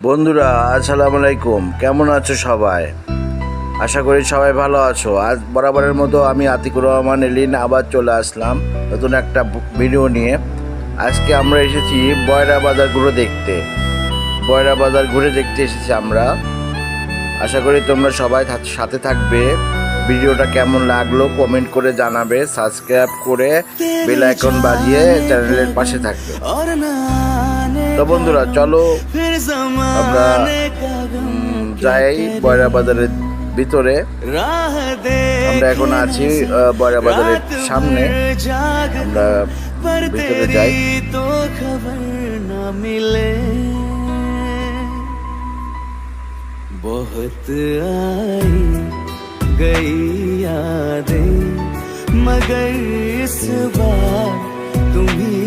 বন্ধুরা আসসালামু আলাইকুম। কেমন আছো সবাই? আশা করি সবাই ভালো আছো। আজ বরাবরের মতো আমি আতিকুর রহমান এলিন আবার চলে আসলাম নতুন একটা ভিডিও নিয়ে। আজকে আমরা এসেছি বয়রা বাজার ঘুরে দেখতে। বয়রা বাজার ঘুরে দেখতে এসেছি আমরা। আশা করি তোমরা সবাই সাথে থাকবে। ভিডিওটা কেমন লাগল কমেন্ট করে জানাবে। সাবস্ক্রাইব করে বেল আইকন বাজিয়ে চ্যানেলের পাশে থাকবে। তো বন্ধুরা চলো আমরা जमाने का गम উম, যাই বয়রা বাজারের ভিতরে राह दे আমরা এখন আছি আহ, বয়রা বাজারের रात সামনে भर जाग আমরা पर ভিতরে যাই तेरी तो खबर न मिले बहुत आई गई यादें मगर इस बार तुम ही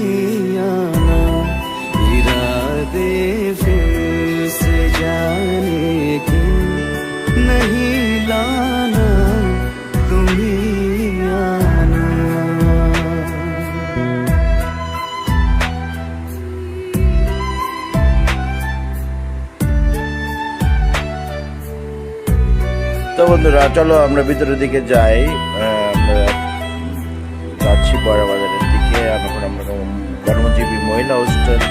आना इरादे फिर তো বন্ধুরা চলো আমরা ভিতরের দিকে যাই আহ, আমরা যাচ্ছি বয়রা বাজারের দিকে এখন আমরা কর্মজীবী মহিলা হোস্টেল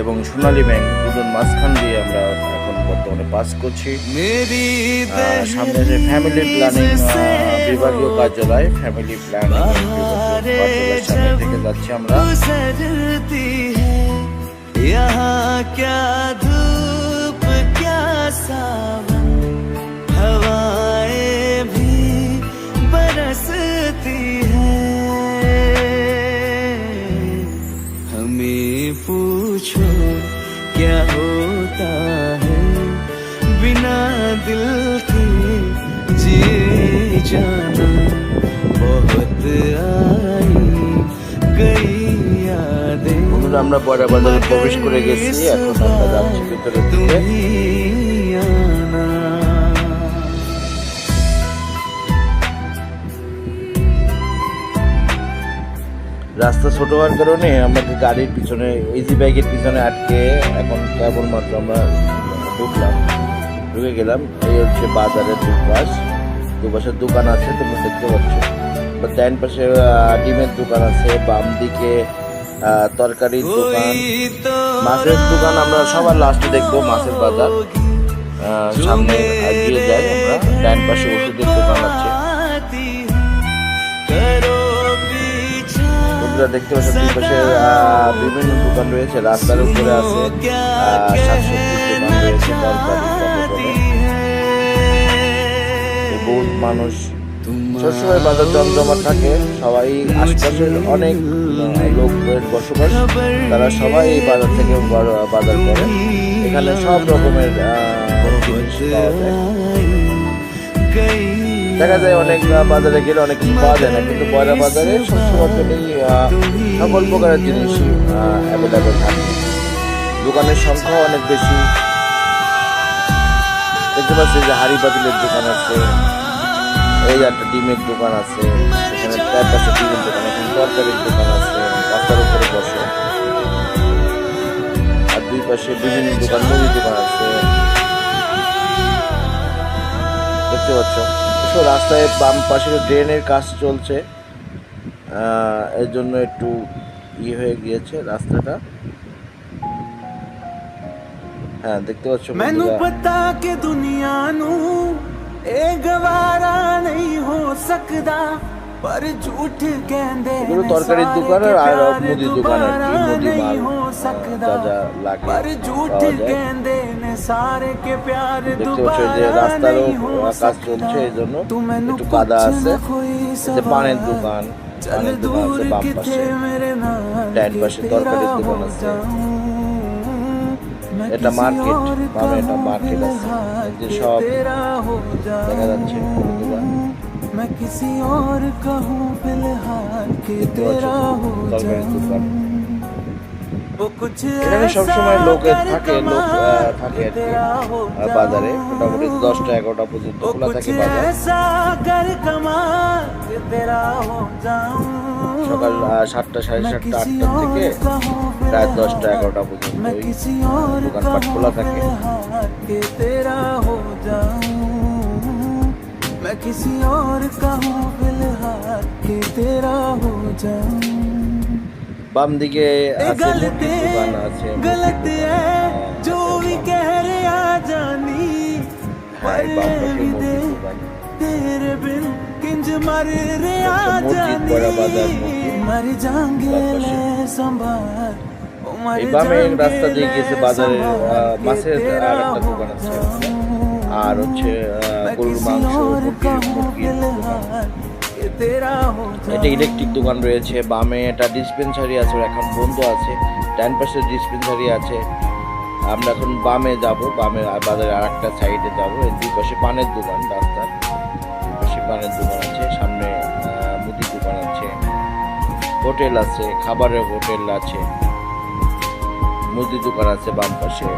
এবং সোনালী ব্যাংক দুজন মাঝখান দিয়ে আমরা এখন বর্তমানে পাস করছি मेरी আহ, সামনে যে ফ্যামিলি প্ল্যানিং বিভাগীয় কার্যালয় ফ্যামিলি প্ল্যানিং কার্যালয়ের সামনে থেকে যাচ্ছি আমরা गुजरती है यहाँ क्या धूप क्या सावन पूछो क्या होता है बिना दिल के जिए जाना बहुत आई गई यादें বন্ধুরা আমরা বয়রা বাজারে প্রবেশ করে গেছি এখন আমরা যাচ্ছি ভিতরের রাস্তা ছোট হওয়ার কারণে আমাদের গাড়ির পিছনে এসি বাইকের পিছনে আটকে এখন কেবলমাত্র আমরা ঢুকলাম, ঢুকে গেলাম। এই হচ্ছে বাজারের দুপাশ। দুপাশের দোকান আছে তুমি দেখতে পাচ্ছ। বা ডান পাশে ডিমের দোকান আছে, বাম দিকে তরকারির দোকান। মাছের দোকান আমরা সবার লাস্টে দেখব, মাছের বাজার। সামনে যাই আমরা। ডান পাশে ওষুধের দোকান আছে। বন্ধুরা দেখতে পাচ্ছেন দুই পাশে বিভিন্ন দোকান রয়েছে, রাস্তার উপরে আছে শাকসবজির দোকান মানুষ। সবসময় বাজার জমজমাট থাকে, সবাই আশপাশের অনেক লোক বসবাস, তারা সবাই এই বাজার থেকে বাজার করে। এখানে সব রকমের জিনিস দেখা যায় অনেক বাজারে গেলে অনেক কিছু পাওয়া যায় না, কিন্তু বয়রা বাজারে সবসময় জন্যই সকল প্রকারের জিনিসই অ্যাভেলেবেল থাকে। দোকানের সংখ্যা অনেক বেশি। দেখতে পাচ্ছি যে হাড়ি পাতিলের দোকান আছে, এই একটা ডিমের দোকান আছে এখানে চার পাশে ডিমের দোকান আছে, তরকারির দোকান আছে, রাস্তার উপরে বসে। আর দুই পাশে বিভিন্ন দোকান মুদির দোকান আছে। দেখতে পাচ্ছ? পাচ্ছ রাস্তায় বাম পাশে ড্রেনের কাজ চলছে। এর জন্য একটু ইয়ে হয়ে গিয়েছে রাস্তাটা। হ্যাঁ দেখতে পাচ্ছো মেনু পতা কে দুনিয়া নু এ গवारा নাই হো সকদা পর ঝুঠ কেন্দে এগুলো তরকারি দোকান আর আর মুদি দোকান আর কি মুদি মাল যা যা লাগে পর ঝুঠ কেন্দে যায় कहते ने सारे के प्यार দেখতে পাচ্ছ যে दोबारा রাস্তারও नहीं हो কাজ सकदा চলছে এই জন্য तू मैनू একটু কাদা पुछ আছে ना कोई যে পানের सवाल। দোকান चल পানের দোকান दूर আছে বাম किथे পাশে मेरे नाल ডাইন के পাশে तेरा তরকারির দোকান हो আছে। जाऊं। मैं এটা किसी মার্কেট और বামে এটা कहूँ মার্কেট আছে फिलहाल এই যে के সব तेरा हो দেখা যাচ্ছে जाऊं। বন্ধুরা मैं किसी और कहूँ फिलहाल के দেখতে পাচ্ছ तेरा हो তরকারির দোকান जाऊं। वो कुछ এখানে সবসময় ऐसा লোক कर থাকে লোক আহ, कमाल থাকে আর কি तेरा हो আহ, বাজারে जाऊं। মোটামুটি দশটা এগারোটা পর্যন্ত वो খোলা कुछ থাকে বাজার ऐसा कर कमाल के तेरा हो जाऊं সকাল আহ, সাতটা সাড়ে मैं সাতটা किसी আটটা और থেকে का हूँ রাত फिलहाल। দশটা এগারোটা পর্যন্ত मैं ওই किसी और का দোকানপাট हूँ খোলা থাকে फिलहाल के तेरा हो जाऊं मैं किसी और का हूँ फिलहाल के तेरा हो जाऊं বাম দিকে দোকান আছে এই বামে রাস্তা দিয়ে গিয়েছে বাজারের মাছের আর একটা দোকান আছে। আর হচ্ছে গরুর মাংস মুরগির দোকান। এটা ইলেকট্রিক দোকান রয়েছে, বামে একটা ডিসপেন্সারি আছে এখন বন্ধ আছে, ডান পাশে ডিসপেন্সারি আছে। আমরা এখন বামে যাব, বামে বাজারের আর একটা সাইডে যাব দুই পাশে পানের দোকান, রাস্তার পাশে পানের দোকান আছে, সামনে মুদির দোকান আছে, হোটেল আছে, খাবারের হোটেল আছে, মুদির দোকান আছে বাম পাশে।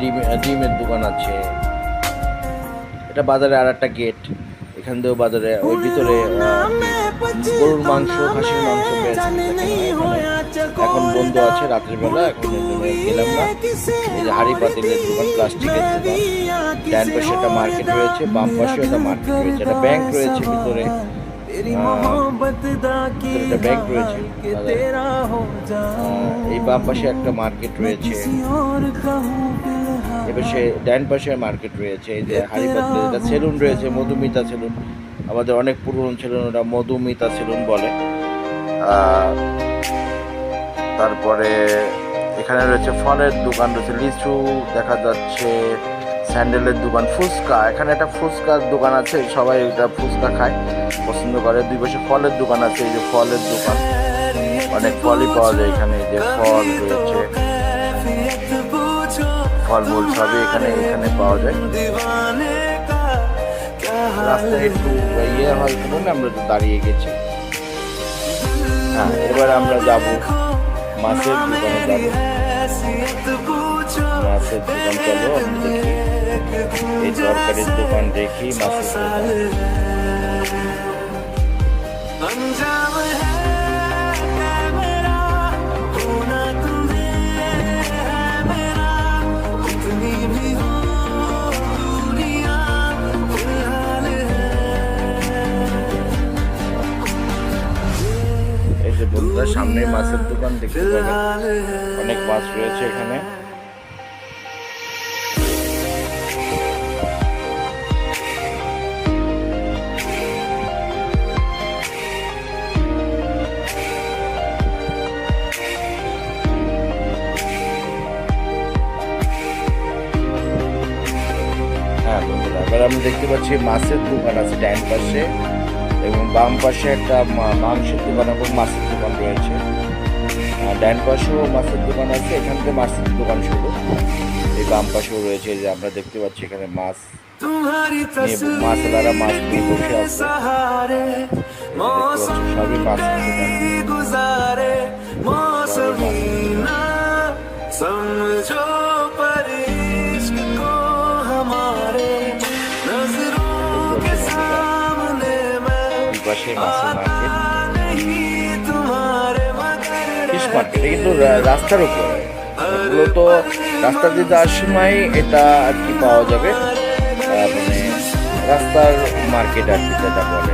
ডিম ডিমের দোকান আছে। এটা বাজারে আর একটা গেট এখান দিয়েও বাজারে ওই ভিতরে গরুর মাংস খাসির মাংস এখন। বন্ধ আছে রাত্রের বেলা এখন গেলাম না। এই যে হাড়ি পাতিলের দোকান প্লাস্টিকের দোকান। ডান পাশে একটা মার্কেট রয়েছে বাম পাশে একটা মার্কেট রয়েছে একটা ব্যাংক রয়েছে ভিতরে। একটা ব্যাংক রয়েছে এই বাম পাশে একটা মার্কেট রয়েছে। এবার সে ডান পাশে মার্কেট রয়েছে এই যে এটা সেলুন রয়েছে মধুমিতা সেলুন আমাদের অনেক পুরনো সেলুন ওটা মধুমিতা সেলুন বলে। তারপরে এখানে রয়েছে ফলের দোকান রয়েছে লিচু দেখা যাচ্ছে স্যান্ডেলের দোকান ফুচকা। এখানে একটা ফুচকার দোকান আছে সবাই এটা ফুচকা খায় পছন্দ করে। দুই পাশে ফলের দোকান আছে এই যে ফলের দোকান। অনেক ফলই পাওয়া যায় এখানে এই যে ফল রয়েছে। ফলমূল সবই এখানে এখানে পাওয়া যায়। রাস্তায় একটু ইয়ে হয় বলে আমরা তো দাঁড়িয়ে গেছি। হ্যাঁ এবার আমরা যাব মাছের দোকানে মাছের দোকান চলো দেখি। এই তরকারির দোকান দেখি, মাছের দোকান। সামনে মাছের দোকান দেখতে পাবেন। অনেক মাছ রয়েছে এখানে। হ্যাঁ এবার আমি দেখতে পাচ্ছি মাছের দোকান আছে ডাইন পাশে। এবং বাম পাশে একটা মাংসের দোকান এবং মাছের দোকান রয়েছে। ডান পাশেও মাছের দোকান আছে এখান থেকে মাছের দোকান শুরু। এই বাম পাশেও রয়েছে যে আমরা দেখতে পাচ্ছি এখানে মাছ। মাছলারা মাছ নিয়ে বসে আছে। সবই মাছ গুজারে রাস্তার উপরে। মূলত রাস্তা দিয়ে যাওয়ার সময় এটা আর কি পাওয়া যাবে মানে রাস্তার মার্কেট আর কি যেটা বলে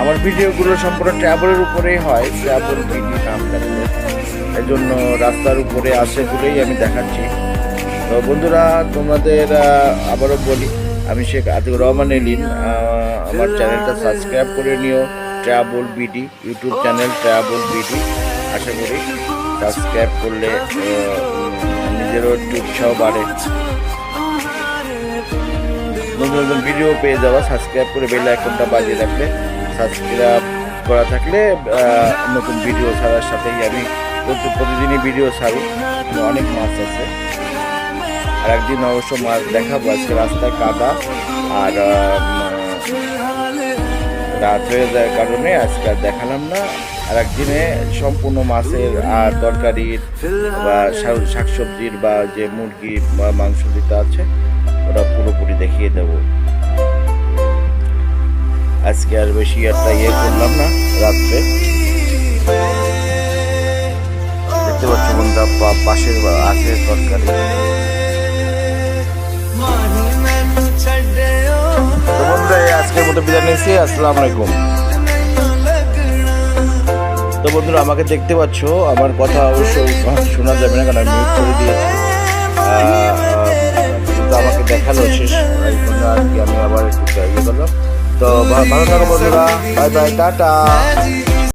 আমার ভিডিওগুলো সম্পূর্ণ ট্রাভেলের উপরেই হয়, ট্রাভেল ভিডিও নাম এই জন্য রাস্তার উপরে আসে বলেই আমি দেখাচ্ছি। তো বন্ধুরা, তোমাদের আবারও বলি, আমি শেখ আতিক রহমান এলিন আমার চ্যানেলটা সাবস্ক্রাইব করে নিও travel BD YouTube channel travel BD আশা করি সাবস্ক্রাইব করলে নিজেরও একটু উৎসাহ বাড়ে। নতুন নতুন ভিডিও পেয়ে যাওয়া, সাবস্ক্রাইব করে বেল আইকনটা বাজিয়ে রাখলে, সাবস্ক্রাইব করা থাকলে নতুন ভিডিও ছাড়ার সাথেই আমি প্রতি- প্রতিদিনই ভিডিও ছাড়ি। অনেক মাছ আছে। আর একদিন অবশ্য মাছ দেখাবো। আজকে রাস্তায় কাদা, আর রাত হয়ে যাওয়ার কারণে আজকে আর দেখালাম না। আর একদিনে সম্পূর্ণ মাছের আর তরকারির বা শাকসবজির বা যে মুরগি বা মাংস যেটা আছে, ওটা পুরোপুরি দেখিয়ে দেব। আজকে আর বেশি একটা ইয়ে করলাম না, রাত্রে। দেখতে পাচ্ছি বন্ধুরা, পা- পাশের আছে তরকারি। মতো বিদায় নিচ্ছি, আসসালামু আলাইকুম। তো বন্ধুরা, আমাকে দেখতে পাচ্ছ, আমার কথা অবশ্যই শোনা যাবে না, কারণ আমি মিউট করে দিয়েছি। আমাকে দেখাল, শেষ আর কি, আমি আবার একটু ইয়ে করলাম। তো ভালো থাকো বন্ধুরা বাই বাই টাটা।